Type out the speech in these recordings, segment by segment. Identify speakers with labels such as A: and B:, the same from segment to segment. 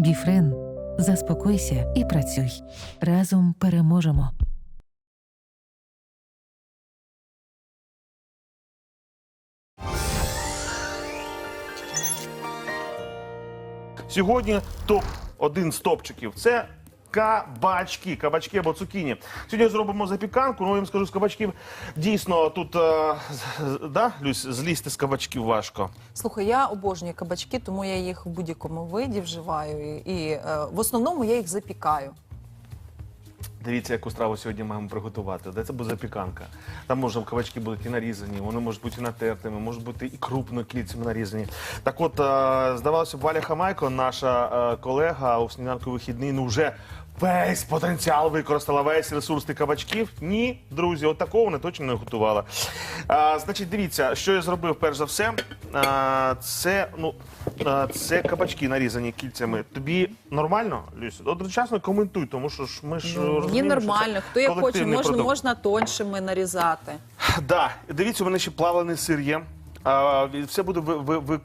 A: Біфрен. Заспокойся і працюй. Разом переможемо.
B: Сьогодні топ один з топчиків це кабачки, кабачки або цукіні. Сьогодні зробимо запіканку. Ну я вам скажу з кабачків. Дійсно, тут е, з- з- да, Люсь, злізти з кабачків важко.
C: Слухай, я обожнюю кабачки, тому я їх в будь-якому виді вживаю. І, і е, в основному я їх запікаю.
B: Дивіться, яку страву сьогодні маємо приготувати. Де це буде запіканка. Там може кабачки будуть і нарізані, вони можуть бути і натертими, можуть бути і крупно кільцями нарізані. Так от, е, здавалося б, Валя Хамайко, наша е, колега у сніданку вихідний, ну вже весь потенціал використала, весь ресурс тих кабачків. Ні, друзі, от такого вони точно не готувала. Е, значить, дивіться, що я зробив перш за все. Е, це, ну, е, це кабачки нарізані кільцями. Тобі нормально, Люся? Одночасно коментуй, тому що ж ми ж
C: Ну, Мені
B: розуміємо, що це
C: нормально, хто як хоче,
B: колективний
C: можна,
B: продукт.
C: можна тоншими нарізати.
B: Да, дивіться, у мене ще плавлений сир є. А, все буде ви,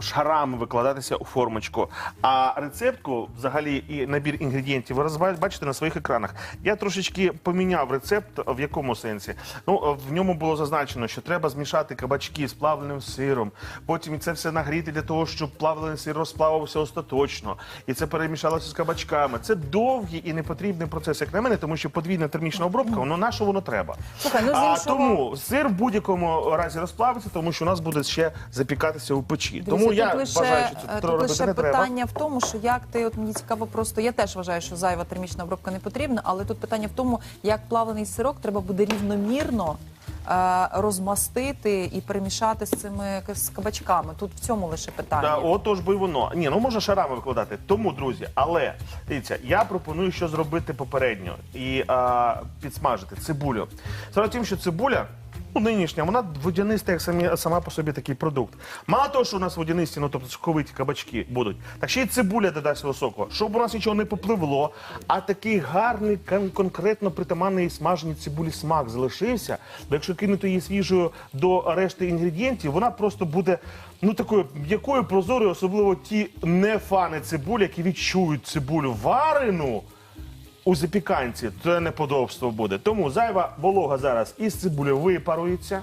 B: шарами викладатися у формочку. А рецептку, взагалі, і набір інгредієнтів ви бачите на своїх екранах. Я трошечки поміняв рецепт. В якому сенсі? Ну, в ньому було зазначено, що треба змішати кабачки з плавленим сиром. Потім це все нагріти для того, щоб плавлений сир розплавився остаточно. І це перемішалося з кабачками. Це довгий і непотрібний процес, як на мене, тому що подвійна термічна обробка, воно на що воно треба.
C: Слухай, ну,
B: а,
C: іншого-
B: тому сир в будь-якому разі розплавиться, тому що у нас буде ще запікатися у печі.
C: Дивіться,
B: тому я
C: лише,
B: вважаю, що
C: е,
B: це
C: тут лише
B: не треба.
C: питання в тому, що як ти, от мені цікаво, просто я теж вважаю, що зайва термічна обробка не потрібна, але тут питання в тому, як плавлений сирок треба буде рівномірно. е, Розмастити і перемішати з цими з кабачками. Тут в цьому лише питання.
B: Да, отож би воно. Ні, ну можна шарами викладати. Тому, друзі, але дивіться, я пропоную, що зробити попередньо і а, підсмажити цибулю. Справа в тім, що цибуля. Ну, нинішня, вона водяниста, як самі, сама по собі такий продукт. Мало того, що у нас водянисті, ну тобто соковиті кабачки будуть, так ще й цибуля додасть соку, щоб у нас нічого не попливло, а такий гарний, кон- конкретно притаманний смаженій цибулі смак залишився. Бо якщо кинути її свіжою до решти інгредієнтів, вона просто буде ну такою м'якою, прозорою, особливо ті не фани цибулі, які відчують цибулю варену у запіканці, це неподобство буде. Тому зайва волога зараз із цибулі випарується.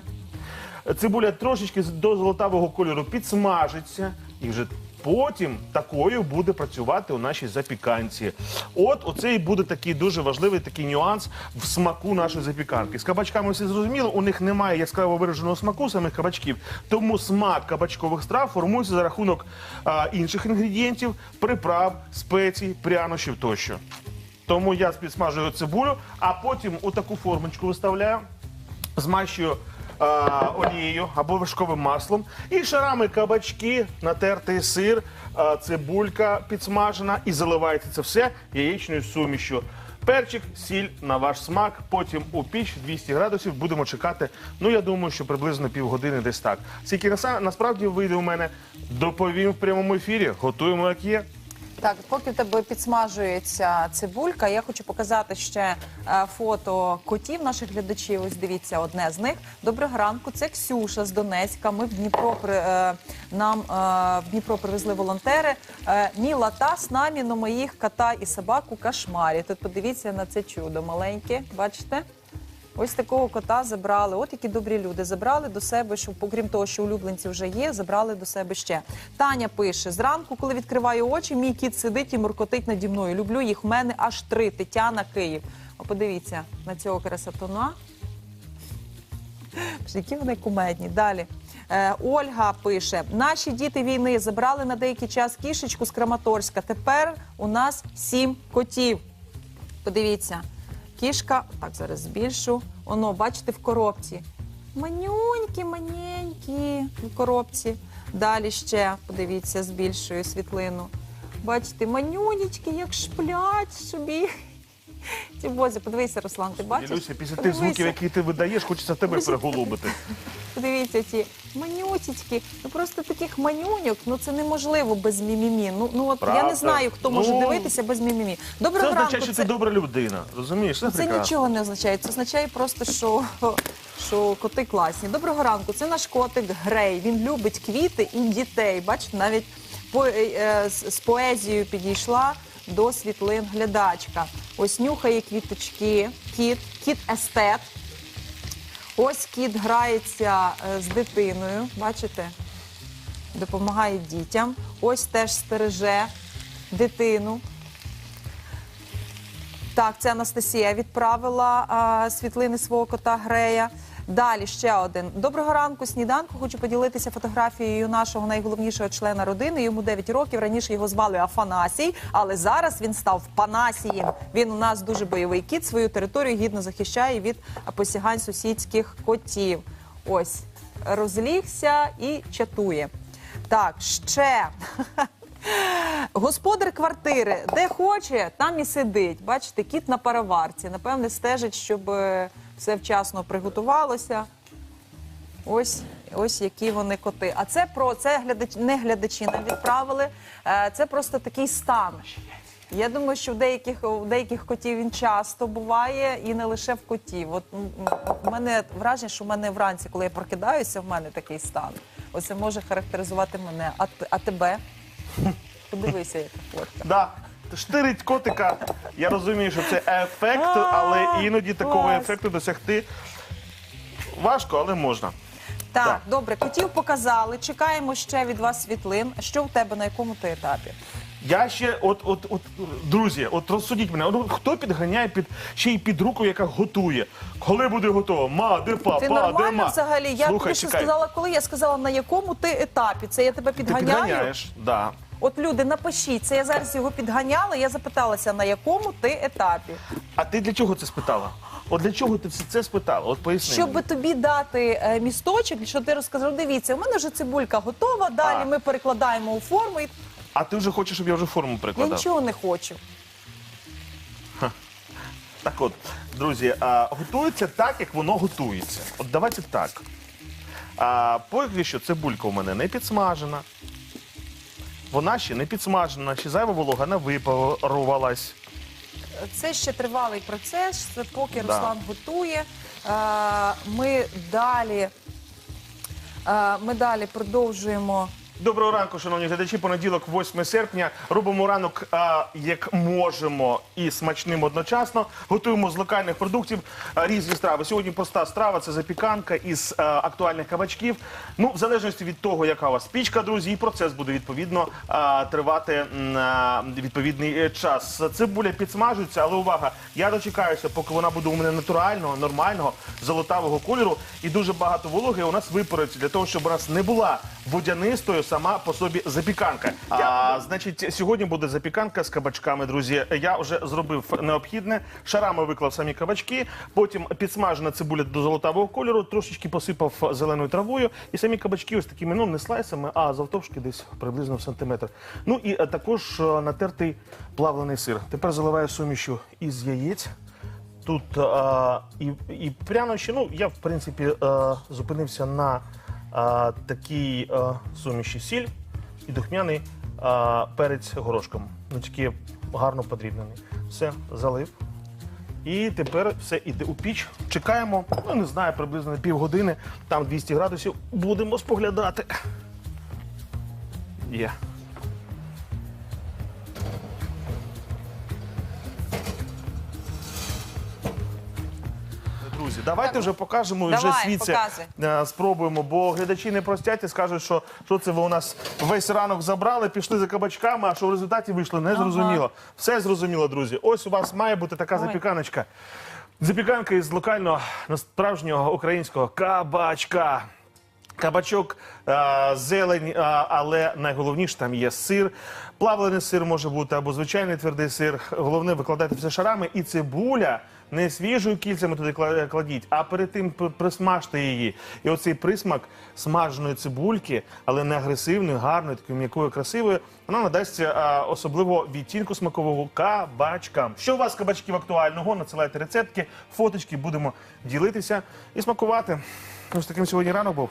B: Цибуля трошечки до золотавого кольору підсмажиться і вже. Потім такою буде працювати у нашій запіканці. От оце буде такий дуже важливий такий нюанс в смаку нашої запіканки. З кабачками все зрозуміло, у них немає яскраво вираженого смаку самих кабачків, тому смак кабачкових страв формується за рахунок а, інших інгредієнтів, приправ, спецій, прянощів тощо. Тому я підсмажую цибулю, а потім у таку формочку виставляю, змащую е, олією або вершковим маслом і шарами кабачки, натертий сир, е, цибулька підсмажена і заливається це все яєчною сумішю. Перчик, сіль на ваш смак, потім у піч 200 градусів будемо чекати. Ну я думаю, що приблизно півгодини десь так. Скільки насправді вийде у мене, доповім в прямому ефірі. Готуємо як є.
C: Так, поки в тебе підсмажується цибулька, я хочу показати ще е, фото котів наших глядачів. Ось дивіться, одне з них. Доброго ранку. Це Ксюша з Донецька. Ми в Дніпро при е, нам е, в Дніпро привезли волонтери. Е, Міла та з нами на моїх кота і собаку кошмарі. Тут подивіться на це чудо маленьке. Бачите? Ось такого кота забрали. От які добрі люди забрали до себе, щоб окрім того, що улюбленці вже є, забрали до себе ще. Таня пише: зранку, коли відкриваю очі, мій кіт сидить і муркотить наді мною. Люблю їх. В мене аж три. Тетяна Київ. О, подивіться на цього красотуна. Які вони кумедні. Далі. Е, Ольга пише: наші діти війни забрали на деякий час кішечку з Краматорська. Тепер у нас сім котів. Подивіться, кішка, так зараз збільшу. Воно, бачите, в коробці. Манюнькі, маненькі в коробці. Далі ще, подивіться, збільшую світлину. Бачите, манюнечки, як шплять собі. Ті бозі, подивися, Руслан, ти бачиш?
B: Люся, після тих
C: Подивися.
B: звуків, які ти видаєш, хочеться тебе переголубити.
C: Подивіться, ці манютічки. Ну просто таких манюньок, ну це неможливо без мімімі. Ну, ну от я
B: Правда.
C: не знаю, хто може
B: Ну,
C: дивитися без мімімі.
B: Це
C: Доброго
B: означає,
C: ранку.
B: що
C: це-
B: ти добра людина. Розумієш? Це,
C: це
B: прекрасно.
C: нічого не означає. Це означає просто, що, що коти класні. Доброго ранку. Це наш котик Грей. Він любить квіти і дітей. Бачите, навіть по, е, е, з, з поезією підійшла до світлин глядачка. Ось нюхає квіточки, кіт, кіт естет. Ось кіт грається е, з дитиною, бачите? Допомагає дітям. Ось теж стереже дитину. Так, це Анастасія відправила світлини свого кота Грея. Далі ще один. Доброго ранку, сніданку. Хочу поділитися фотографією нашого найголовнішого члена родини. Йому 9 років. Раніше його звали Афанасій, але зараз він став Панасієм. Він у нас дуже бойовий кіт. Свою територію гідно захищає від посягань сусідських котів. Ось розлігся і чатує. Так, ще. Господар квартири, де хоче, там і сидить. Бачите, кіт на пароварці. Напевне, стежить, щоб е, все вчасно приготувалося. Ось, ось які вони коти. А це про це глядач, не глядачі нам відправили. е, Це просто такий стан. Я думаю, що в деяких у деяких котів він часто буває і не лише в котів. От в мене враження, що в мене вранці, коли я прокидаюся, в мене такий стан. Оце може характеризувати мене. А, а тебе? Подивися, яка фотка.
B: Да. Штирить котика. Я розумію, що це ефект, але іноді такого
C: клас.
B: ефекту досягти важко, але можна.
C: Так,
B: Так.
C: добре, котів показали. Чекаємо ще від вас світлин. Що в тебе на якому ти етапі?
B: Я ще, от, от, от, друзі, от розсудіть мене, от, хто підганяє під ще й під руку, яка готує? Коли буде готово? Ма, де папа,
C: Ти
B: де
C: нормально
B: ма?
C: взагалі? Я
B: Слухай,
C: тобі ще
B: чекай.
C: сказала, коли я сказала, на якому ти етапі. Це я тебе
B: Ти
C: підганяю.
B: підганяєш, да.
C: От люди, напишіть, це я зараз його підганяла. Я запиталася, на якому ти етапі,
B: А ти для чого це спитала? От для чого ти все це спитала? От поясни.
C: щоб
B: мені.
C: тобі дати е, місточок, що ти розказав. Дивіться, у мене вже цибулька готова. Далі
B: А.
C: ми перекладаємо у форму. І
B: А ти вже хочеш, щоб я вже форму
C: я
B: прикладав?
C: нічого не хочу.
B: Так от, друзі, а, готується так, як воно готується. От давайте так. А, поки що цибулька у мене не підсмажена. Вона ще не підсмажена, ще зайва волога не випарувалась.
C: Це ще тривалий процес. Це поки
B: Да.
C: Руслан готує. Е, Ми далі, е, ми далі продовжуємо.
B: Доброго ранку, шановні глядачі. Понеділок, 8 серпня. Робимо ранок а, як можемо і смачним одночасно. Готуємо з локальних продуктів а, різні страви. Сьогодні проста страва це запіканка із а, актуальних кабачків. Ну, в залежності від того, яка у вас пічка, друзі, і процес буде відповідно а, тривати а, відповідний е, час. Цибуля підсмажується, але увага, я дочекаюся, поки вона буде у мене натурального, нормального, золотавого кольору. І дуже багато вологи у нас випарується для того, щоб у нас не була водянистою сама по собі запіканка. А, значить, сьогодні буде запіканка з кабачками, друзі. Я вже зробив необхідне. Шарами виклав самі кабачки, потім підсмажена цибуля до золотавого кольору, трошечки посипав зеленою травою. І самі кабачки ось такими, ну не слайсами, а завтовшки десь приблизно в сантиметр. Ну і е, також е, натертий плавлений сир. Тепер заливаю сумішю із яєць. Тут а, і, і прянощі, ну я в принципі а, зупинився на а, такій а, суміші сіль і духмяний а, перець горошком. Ну тільки гарно подрібнений. Все, залив. І тепер все іде у піч. Чекаємо, ну не знаю, приблизно півгодини, там 200 градусів. Будемо споглядати. Є. Друзі, давайте вже покажемо і вже
C: Давай, показуй.
B: е, спробуємо, бо глядачі не простять і скажуть, що, що це ви у нас весь ранок забрали, пішли за кабачками, а що в результаті вийшло, не зрозуміло. Все зрозуміло, друзі. Ось у вас має бути така запіканочка. Запіканка із локального справжнього українського кабачка. Кабачок, е, зелень, е, але найголовніше там є сир. Плавлений сир може бути або звичайний твердий сир. Головне викладати все шарами. І цибуля не свіжою кільцями туди кла- кладіть, а перед тим присмажте її. І оцей присмак смаженої цибульки, але не агресивної, гарної, такої м'якої, красивої, вона надасть е, особливо відтінку смакового кабачкам. Що у вас кабачків актуального? Надсилайте рецептки, фоточки, будемо ділитися і смакувати. Ось таким сьогодні ранок був.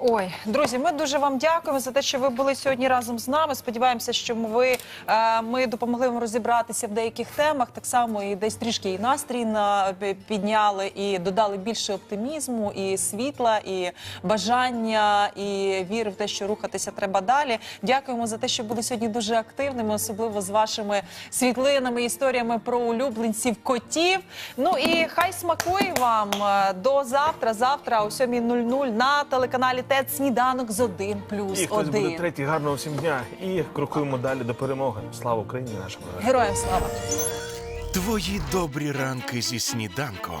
C: Ой, друзі, ми дуже вам дякуємо за те, що ви були сьогодні разом з нами. Сподіваємося, що ви е, ми допомогли вам розібратися в деяких темах. Так само і десь трішки і настрій на підняли, і додали більше оптимізму, і світла, і бажання, і віри в те, що рухатися треба далі. Дякуємо за те, що були сьогодні дуже активними, особливо з вашими світлинами, історіями про улюбленців котів. Ну і хай смакує вам Е, до завтра. Завтра о 7.00 на телеканалі ТЕД сніданок з 1 плюс
B: І хтось буде третій. Гарного всім дня. І крокуємо далі до перемоги. Слава Україні, нашим героям.
C: Героям слава!
D: Твої добрі ранки зі сніданком.